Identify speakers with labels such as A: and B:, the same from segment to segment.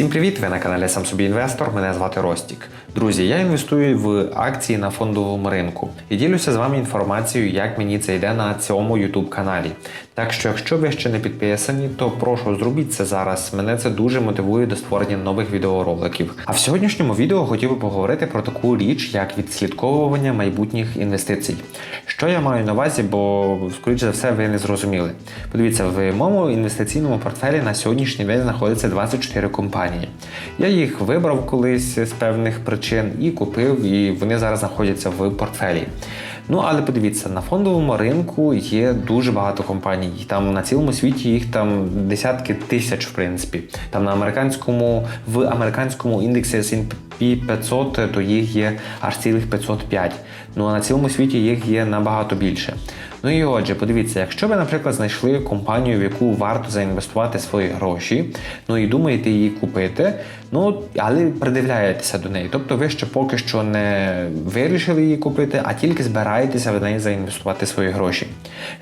A: Всім привіт! Ви на каналі Сам собі інвестор. Мене звати Ростік. Друзі, я інвестую в акції на фондовому ринку і ділюся з вами інформацією, як мені це йде на цьому YouTube каналі. Так що, якщо ви ще не підписані, то прошу зробіть це зараз. Мене це дуже мотивує до створення нових відеороликів. А в сьогоднішньому відео хотів би поговорити про таку річ, як відслідковування майбутніх інвестицій. Що я маю на увазі, бо скоріше за все ви не зрозуміли. Подивіться, в моєму інвестиційному портфелі на сьогоднішній день знаходиться 24 компанії. Я їх вибрав колись з певних причин і купив, і вони зараз знаходяться в портфелі. Ну але подивіться, на фондовому ринку є дуже багато компаній. Там на цілому світі їх там десятки тисяч, в принципі. Там на американському в американському індексі S&P 500 то їх є аж цілих 505. Ну а на цілому світі їх є набагато більше. Ну і отже, подивіться, якщо ви, наприклад, знайшли компанію, в яку варто заінвестувати свої гроші, ну і думаєте її купити, ну але придивляєтеся до неї. Тобто ви ще поки що не вирішили її купити, а тільки збираєтеся в неї заінвестувати свої гроші.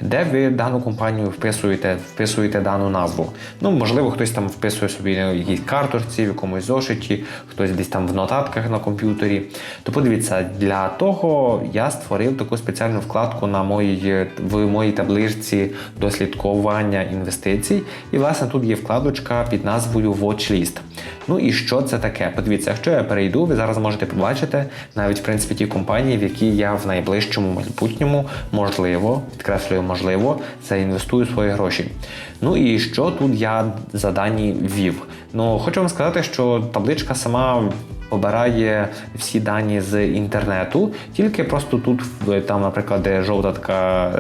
A: Де ви дану компанію вписуєте, вписуєте дану назву? Ну, можливо, хтось там вписує собі на якійсь карточці, в якомусь зошиті, хтось десь там в нотатках на комп'ютері. То подивіться, для того я створив таку спеціальну вкладку на моїй в моїй табличці дослідковування інвестицій. І, власне, тут є вкладочка під назвою Watchlist. Ну і що це таке? Подивіться, якщо я перейду, ви зараз можете побачити навіть в принципі ті компанії, в які я в найближчому майбутньому можливо, підкреслюю, можливо, заінвестую свої гроші. Ну і що тут я за дані ввів? Ну хочу вам сказати, що табличка сама обирає всі дані з інтернету, тільки просто тут, там, наприклад, де жовта така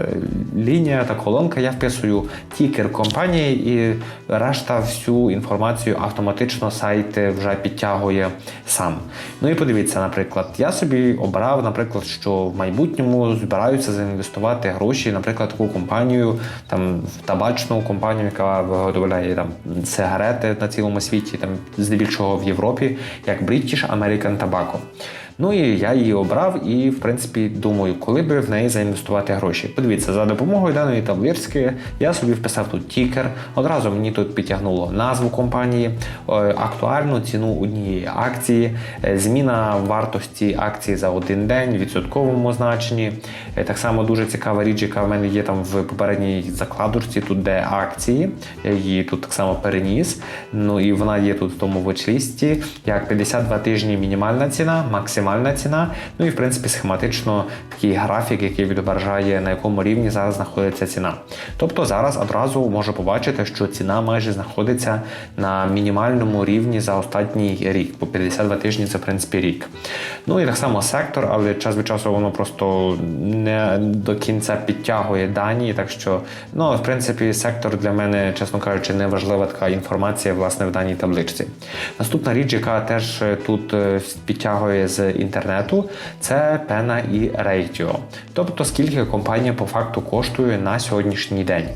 A: лінія та колонка, я вписую тікер компанії і решта всю інформацію автоматично сайт вже підтягує сам. Ну і подивіться, наприклад, я собі обрав, наприклад, що в майбутньому збираюся заінвестувати гроші, наприклад, таку компанію, там в табачну компанію, яка виготовляє там сигарети на цілому світі, там здебільшого в Європі, як British American Tobacco. Ну і я її обрав і, в принципі, думаю, коли би в неї заінвестувати гроші. Подивіться, за допомогою даної таблички я собі вписав тут тікер. Одразу мені тут підтягнуло назву компанії, е, актуальну ціну однієї акції, е, зміна вартості акції за один день, відсотковому значенні. Е, так само дуже цікава річ, яка в мене є там в попередній закладочці, тут де акції. Я її тут так само переніс. Ну і вона є тут в тому вочлісті, як 52 тижні мінімальна ціна, максимальна максимальна ціна. Ну і в принципі схематично такий графік, який відображає на якому рівні зараз знаходиться ціна. Тобто зараз одразу можу побачити, що ціна майже знаходиться на мінімальному рівні за останній рік, по 52 тижні це в принципі рік. Ну і так само сектор, але час від часу воно просто не до кінця підтягує дані. Так що, ну, в принципі, сектор для мене, чесно кажучи, не важлива така інформація власне в даній табличці. Наступна річ, яка теж тут е, підтягує з інтернету, це пена і рейтіо. Тобто, скільки компанія по факту коштує на сьогоднішній день.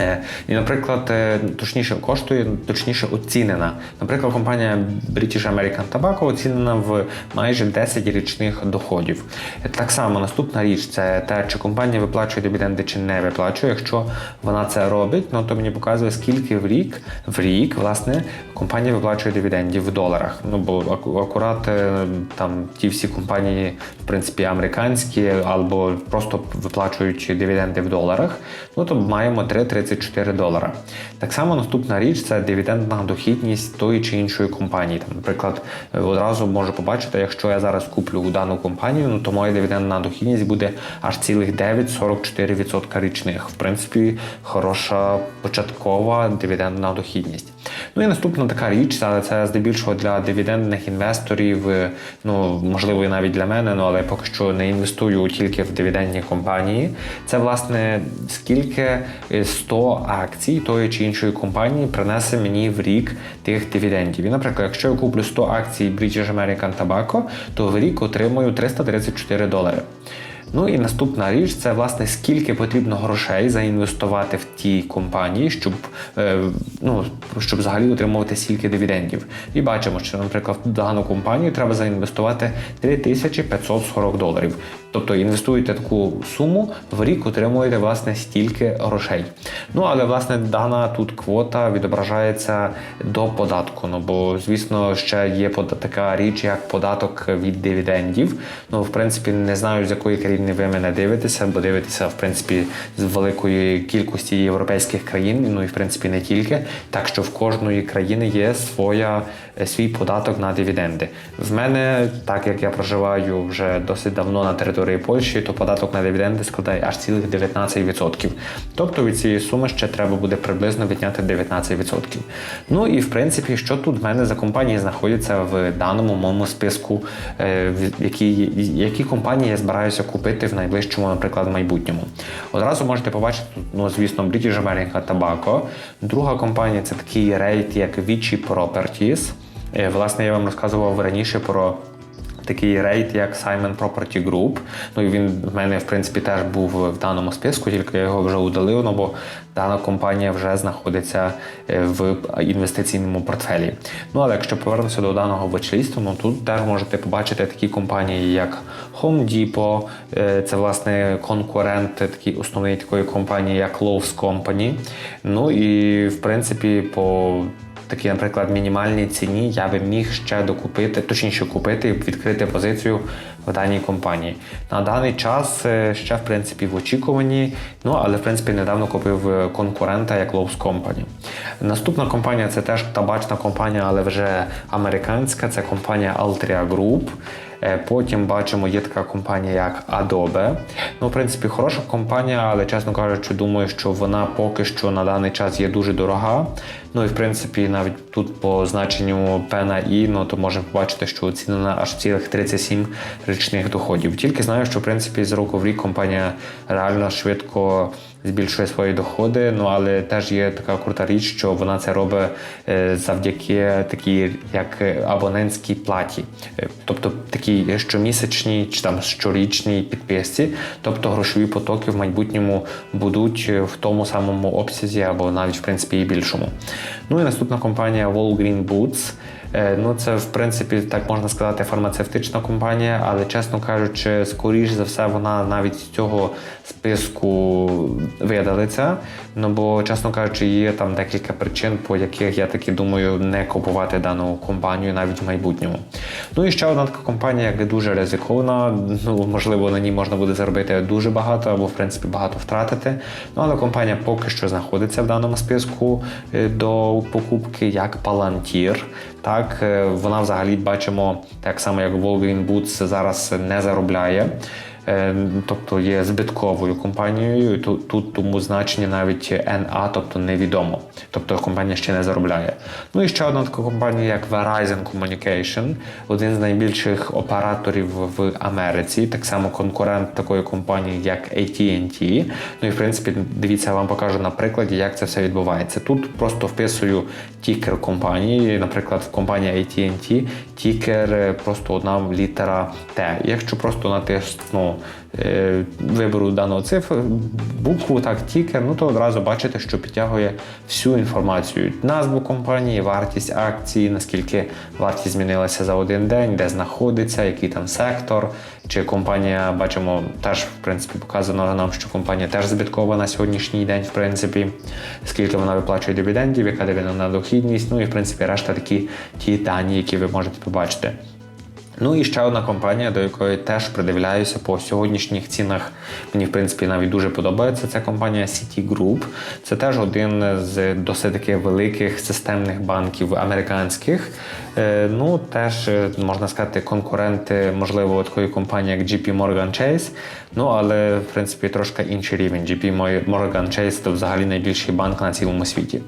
A: Е, і, наприклад, е, точніше коштує, точніше оцінена. Наприклад, компанія British American Tobacco оцінена в майже 10 річних доходів. Е, так само наступна річ це те, чи компанія виплачує дивіденди чи не виплачує. Якщо вона це робить, ну то мені показує, скільки в рік в рік власне компанія виплачує дивідендів в доларах. Ну бо акурат там ті всі компанії, в принципі, американські або просто виплачують дивіденди в доларах. Ну то маємо 3-30 34 долара. Так само наступна річ це дивідендна дохідність тої чи іншої компанії. Там, Наприклад, одразу можу побачити, якщо я зараз куплю дану компанію, ну то моя дивідендна дохідність буде аж цілих 9,44% річних. В принципі, хороша початкова дивідендна дохідність. Ну і наступна така річ, але це здебільшого для дивідендних інвесторів, ну можливо, і навіть для мене, ну але поки що не інвестую тільки в дивідендні компанії. Це власне скільки 100 акцій тої чи іншої компанії принесе мені в рік тих дивідендів. І, наприклад, якщо я куплю 100 акцій British American Tobacco, то в рік отримую 334 долари. Ну і наступна річ це власне скільки потрібно грошей заінвестувати в ті компанії, щоб е, ну, щоб взагалі отримувати стільки дивідендів. І бачимо, що, наприклад, в дану компанію треба заінвестувати 3540 доларів. Тобто інвестуєте таку суму, в рік отримуєте власне стільки грошей. Ну але власне дана тут квота відображається до податку. Ну бо звісно, ще є така річ, як податок від дивідендів. Ну, в принципі, не знаю, з якої країни ви мене дивитеся, бо дивитеся, в принципі, з великої кількості європейських країн, ну і в принципі не тільки. Так що в кожної країни є своя свій податок на дивіденди. В мене, так як я проживаю вже досить давно на території Польщі, то податок на дивіденди складає аж цілих 19%. Тобто від цієї суми ще треба буде приблизно відняти 19%. Ну і в принципі, що тут в мене за компанії знаходяться в даному моєму списку, е, які, які компанії я збираюся купити в найближчому, наприклад, майбутньому. Одразу можете побачити, ну звісно, British American Tobacco. Друга компанія це такий рейд, як Vici Properties. Е, Власне, я вам розказував раніше про такий рейд, як Simon Property Group. Ну і він в мене, в принципі, теж був в даному списку, тільки я його вже удалив, ну бо дана компанія вже знаходиться е, в інвестиційному портфелі. Ну але якщо повернутися до даного вичлісту, ну тут теж можете побачити такі компанії, як Home Depot, е, це власне конкурент такий основний такої компанії, як Lowe's Company. Ну і в принципі по такій, наприклад, мінімальній ціні я би міг ще докупити, точніше купити і відкрити позицію в даній компанії. На даний час е, ще в принципі в очікуванні, ну але в принципі недавно купив е, конкурента як Lowe's Company. Наступна компанія це теж табачна компанія, але вже американська. Це компанія Altria Group. Е, Потім бачимо, є така компанія, як Adobe. Ну, в принципі, хороша компанія, але чесно кажучи, думаю, що вона поки що на даний час є дуже дорога. Ну і в принципі, навіть тут по значенню P на I, ну то можемо побачити, що оцінена аж цілих 37 річних доходів. Тільки знаю, що в принципі з року в рік компанія реально швидко збільшує свої доходи. Ну але теж є така крута річ, що вона це робить е, завдяки такій як абонентській платі, Е, тобто такій щомісячній чи там щорічній підписці, тобто грошові потоки в майбутньому будуть в тому самому обсязі або навіть в принципі і більшому. Ну і наступна компанія Walgreen Boots. Е, Ну, це в принципі так можна сказати фармацевтична компанія, але чесно кажучи, скоріш за все, вона навіть з цього списку видалиться. Ну бо, чесно кажучи, є там декілька причин, по яких я таки думаю не купувати дану компанію навіть в майбутньому. Ну і ще одна така компанія, яка дуже ризикована. Ну можливо, на ній можна буде заробити дуже багато або в принципі багато втратити. Ну але компанія поки що знаходиться в даному списку е, до покупки як Palantir. Так, е, вона взагалі бачимо, так само як Walgreen Boots зараз не заробляє. Е, Тобто є збитковою компанією, тут, тут тому значення навіть NA, тобто невідомо. Тобто компанія ще не заробляє. Ну і ще одна така компанія, як Verizon Communication, один з найбільших операторів в Америці, так само конкурент такої компанії, як AT&T. Ну і в принципі, дивіться, я вам покажу на прикладі, як це все відбувається. Тут просто вписую тікер компанії, наприклад, компанія AT&T, тікер е, просто одна літера Т. Якщо просто натисну е, виберу дану цифру, букву, так, тікер, ну то одразу бачите, що підтягує всю інформацію: назву компанії, вартість акції, наскільки вартість змінилася за один день, де знаходиться, який там сектор. Чи компанія, бачимо, теж в принципі показано нам, що компанія теж збиткова на сьогоднішній день, в принципі, скільки вона виплачує дивідендів, яка дивідендна дохідність, ну і в принципі решта такі ті дані, які ви можете побачити. Ну і ще одна компанія, до якої теж придивляюся по сьогоднішніх цінах. Мені в принципі навіть дуже подобається. Це компанія Citigroup. Це теж один з досить таки великих системних банків американських. Е, Ну теж е, можна сказати, конкуренти, можливо, такої компанії, як JP Morgan Chase. Ну але в принципі трошки інший рівень. JP Morgan Chase це взагалі найбільший банк на цілому світі.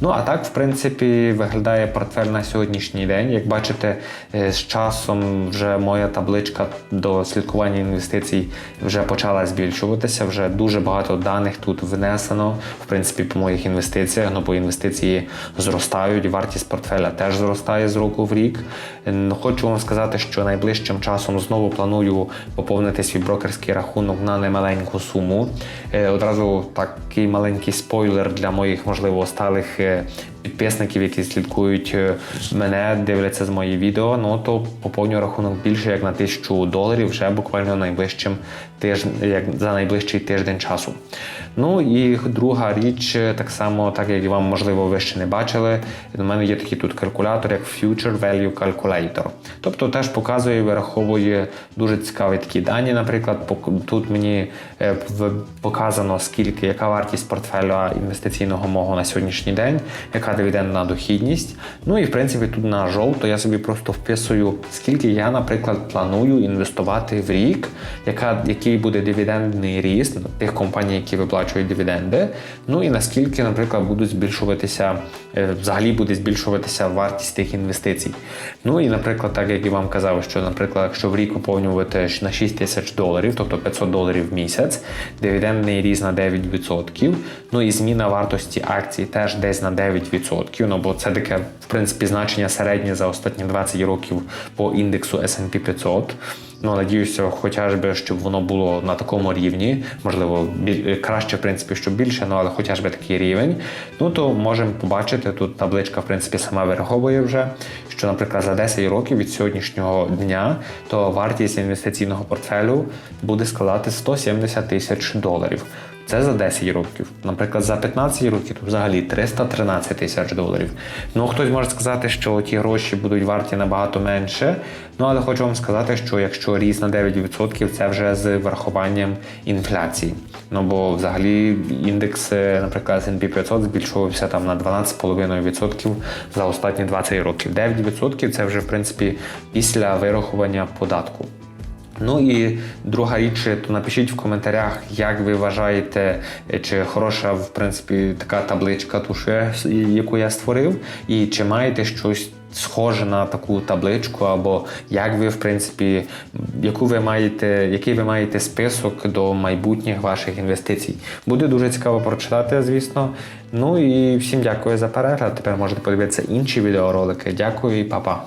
A: Ну а так, в принципі, виглядає портфель на сьогоднішній день. Як бачите, е, з часом вже моя табличка до слідкування інвестицій вже почала збільшуватися. Вже дуже багато даних тут внесено. В принципі, по моїх інвестиціях, ну бо інвестиції зростають, вартість портфеля теж зростає з року в рік. Хочу вам сказати, що найближчим часом знову планую поповнити свій брокерський рахунок на немаленьку суму. Е, Одразу такий маленький спойлер для моїх, можливо, сталих е, підписників, які слідкують е, мене, дивляться з мої відео, ну то поповню рахунок більше як на тисячу доларів вже буквально найближчим тиждень, як за найближчий тиждень часу. Ну і друга річ, е, так само, так як вам можливо ви ще не бачили, у мене є такий тут калькулятор, як Future Value Calculator. Тобто теж показує, вираховує дуже цікаві такі дані. Наприклад, тут мені е, показано скільки, яка вартість портфеля інвестиційного мого на сьогоднішній день, яка дивідендна дохідність. Ну і в принципі тут на жовто я собі просто вписую, скільки я, наприклад, планую інвестувати в рік, яка, який буде дивідендний ріст тих компаній, які виплачують дивіденди. Ну і наскільки, наприклад, будуть збільшуватися, е, взагалі буде збільшуватися вартість тих інвестицій. Ну і, наприклад, так як і вам казав, що, наприклад, якщо в рік поповнювати на 6 тисяч доларів, тобто 500 доларів в місяць, дивідендний ріст на 9%, ну і зміна вартості акцій теж десь на 9%, ну бо це таке, в принципі, значення середнє за останні 20 років по індексу S&P 500. Ну, надіюся, хоча б, щоб воно було на такому рівні, можливо, біль- краще, в принципі, щоб більше, ну але хоча б такий рівень. Ну то можемо побачити, тут табличка, в принципі, сама вираховує вже, що, наприклад, за 10 років від сьогоднішнього дня, то вартість інвестиційного портфелю буде складати 170 тисяч доларів. Це за 10 років. Наприклад, за 15 років то взагалі 313 тисяч доларів. Ну хтось може сказати, що ті гроші будуть варті набагато менше. Ну але хочу вам сказати, що якщо ріст на 9%, це вже з врахуванням інфляції. Ну бо взагалі індекс, е, наприклад, S&P 500 збільшувався там на 12,5% за останні 20 років. 9% це вже в принципі після вирахування податку. Ну і друга річ, то напишіть в коментарях, як ви вважаєте, чи хороша в принципі така табличка, ту, що я, яку я створив, і чи маєте щось схоже на таку табличку, або як ви, в принципі, яку ви маєте, який ви маєте список до майбутніх ваших інвестицій. Буде дуже цікаво прочитати, звісно. Ну і всім дякую за перегляд. Тепер можете подивитися інші відеоролики. Дякую і па-па.